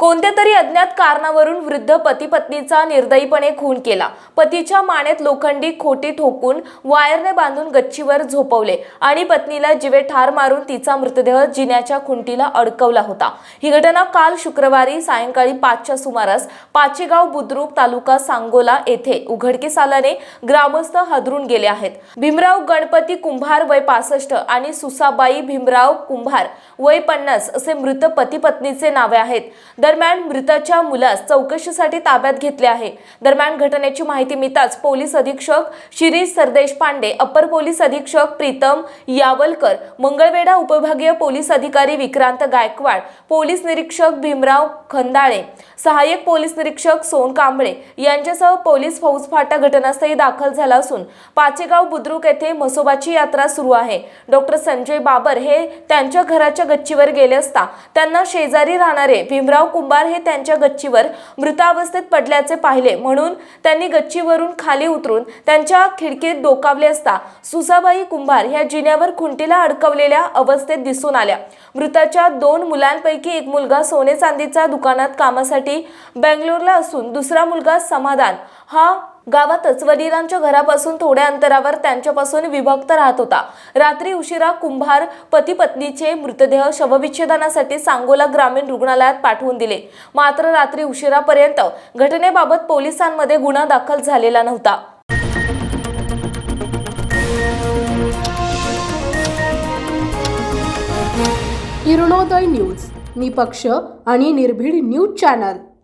कोणत्या तरी अज्ञात कारणावरून वृद्ध पती पत्नीचा निर्दयीपणे खून केला. पतीच्या मानेत लोखंडी खोटी ठोकून वायरने बांधून गच्चीवर झोपवले आणि पत्नीला जिवे ठार मारून तिचा मृतदेह जिन्याच्या खुंटीला अडकवला होता. ही घटना काल शुक्रवारी सायंकाळी पाचच्या सुमारास पाचेगाव बुद्रुक तालुका सांगोला येथे उघडकीस आल्याने ग्रामस्थ हादरून गेले आहेत. भीमराव गणपती कुंभार वय पासष्ट आणि सुसाबाई भीमराव कुंभार वय पन्नास असे मृत पती पत्नीचे नावे आहेत. दरम्यान मृताच्या मुलास चौकशीसाठी ताब्यात घेतले आहे. दरम्यान घटनेची माहिती मिळताच पोलीस अधीक्षक शिरीष सरदेश पांडे अपर पोलीस अधीक्षक प्रीतम यावलकर मंगळवेढा उपविभागीय पोलीस अधिकारी विक्रांत गायकवाड पोलीस निरीक्षक भीमराव खंदाळे सहाय्यक पोलीस निरीक्षक सोन कांबळे यांच्यासह पोलीस फौजफाटा घटनास्थळी दाखल झाला असून पाचेगाव बुद्रुक येथे म्हसोबाची यात्रा सुरू आहे. डॉक्टर संजय बाबर हे त्यांच्या घराच्या गच्चीवर गेले असता त्यांना शेजारी राहणारे भीमराव कुंभार हे त्यांच्या गच्चीवर मृतावस्थेत पडल्याचे पाहिले. म्हणून त्यांनी गच्चीवरून खाली उतरून त्यांच्या खिडकीत डोकावले असता सुसाबाई कुंभार ह्या जिन्यावर खुंटीला अडकवलेल्या अवस्थेत दिसून आल्या. मृताच्या दोन मुलांपैकी एक मुलगा सोने चांदीचा दुकानात कामासाठी बेंगलोरला असून दुसरा मुलगा समाधान. हा गावातच वडिलांच्या घरापासून थोड्या अंतरावर त्यांच्यापासून विभक्त राहत होता. रात्री उशिरा कुंभार पती पत्नीचे मृतदेह शवविच्छेदनासाठी सांगोला ग्रामीण रुग्णालयात पाठवून दिले. मात्र रात्री उशिरापर्यंत घटनेबाबत पोलिसांमध्ये गुन्हा दाखल झालेला नव्हता. किरणोदय न्यूज निपक्ष आणि निर्भीड न्यूज चॅनल.